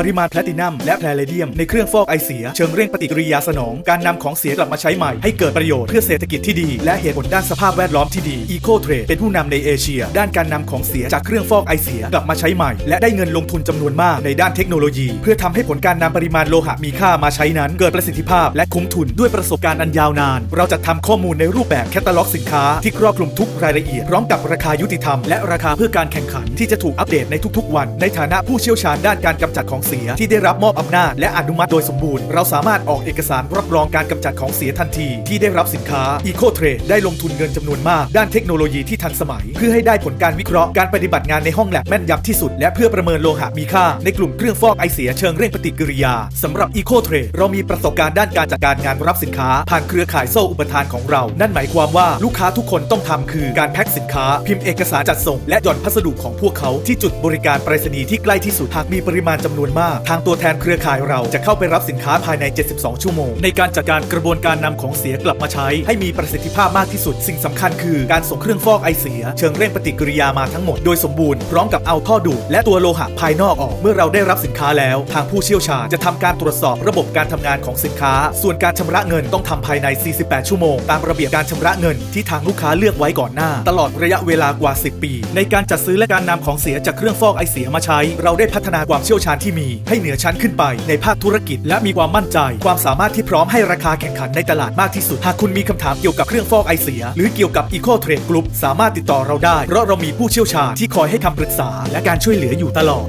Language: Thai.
ปริมาณแพลตินัมและแพลเลเดียมในเครื่องฟอกไอเสีย เชิงเร่งปฏิกิริยาสนอง การนำของเสียกลับมาใช้ใหม่ ให้เกิดประโยชน์เพื่อเศรษฐกิจที่ดี และเหตุผลด้านสภาพแวดล้อมที่ดี Eco Trade เป็นผู้นำในเอเชีย ด้านการนำของเสียจากเครื่องฟอกไอเสียกลับมาใช้ใหม่ และได้เงินลงทุนจำนวนมากในด้านเทคโนโลยี เพื่อทำให้ผลการนำปริมาณโลหะมีค่ามาใช้นั้น เกิดประสิทธิภาพ และคุ้มทุนด้วยประสบการณ์อันยาวนาน เราจะทำข้อมูลในรูปแบบแคตตาล็อกสินค้าที่ครอบคลุมทุกรายละเอียดพร้อมกับราคายุติธรรมและราคาเพื่อการแข่งขันที่จะถูกอัปเดตในทุกๆ วัน ในฐานะผู้เชี่ยวชาญด้านการกำจัดของเสียที่ได้รับมอบอำนาจและอนุมัติโดยสมบูรณ์ เราสามารถออกเอกสารรับรองการกำจัดของเสียทันที ที่ได้รับสินค้า Eco Trade ได้ลงทุนเงินจำนวนมาก ด้านเทคโนโลยีที่ทันสมัย เพื่อให้ได้ผลการวิเคราะห์การปฏิบัติงานในห้องแลบแม่นยำที่สุด และเพื่อประเมินโลหะมีค่า ในกลุ่มเครื่องฟอกไอเสียเชิงเร่งปฏิกิริยาสำหรับ Eco Trade เรามีประสบการณ์ด้านการจัดการงานรับสินค้า ผ่านเครือข่ายโซ่อุปทานของเรา นั่นหมายความว่าลูกค้าทุกคนต้องทำคือการแพ็คสินค้า พิมพ์เอกสารจัดส่ง และหย่อนพัสดุของพวกเขาที่จุดบริการไปรษณีย์ที่ใกล้ที่สุดหากมีปริมาณจำนวนมาก ทางตัวแทนเครือข่ายเราจะเข้าไปรับสินค้าภายใน 72 ชั่วโมง ในการจัดการกระบวนการนำของเสียกลับมาใช้ ให้มีประสิทธิภาพมากที่สุด สิ่งสำคัญคือการส่งเครื่องฟอกไอเสีย เชิงเร่งปฏิกิริยามาทั้งหมดโดยสมบูรณ์พร้อมกับเอาท่อดูดและตัวโลหะภายนอกออก เมื่อเราได้รับสินค้าแล้ว ทางผู้เชี่ยวชาญจะทำการตรวจสอบระบบการทำงานของสินค้า ส่วนการชำระเงินต้องทำภายใน 48 ชั่วโมง ตามระเบียบการชำระเงินที่ทางลูกค้าเลือกไว้ก่อนหน้า ตลอดระยะเวลากว่า 10 ปี ในการจัดซื้อและการนำของเสียจากเครื่องฟอกไอเสียมาใช้ เราได้พัฒนาความเชี่ยวชาญที่มีมีให้เหนือชั้นขึ้นไปในภาคธุรกิจ และมีความมั่นใจ ความสามารถที่พร้อมให้ราคาแข่งขันในตลาดมากที่สุด หากคุณมีคำถามเกี่ยวกับเครื่องฟอกไอเสีย หรือเกี่ยวกับ Eco Trade Group สามารถติดต่อเราได้ เพราะเรามีผู้เชี่ยวชาญที่คอยให้คำปรึกษา และการช่วยเหลืออยู่ตลอด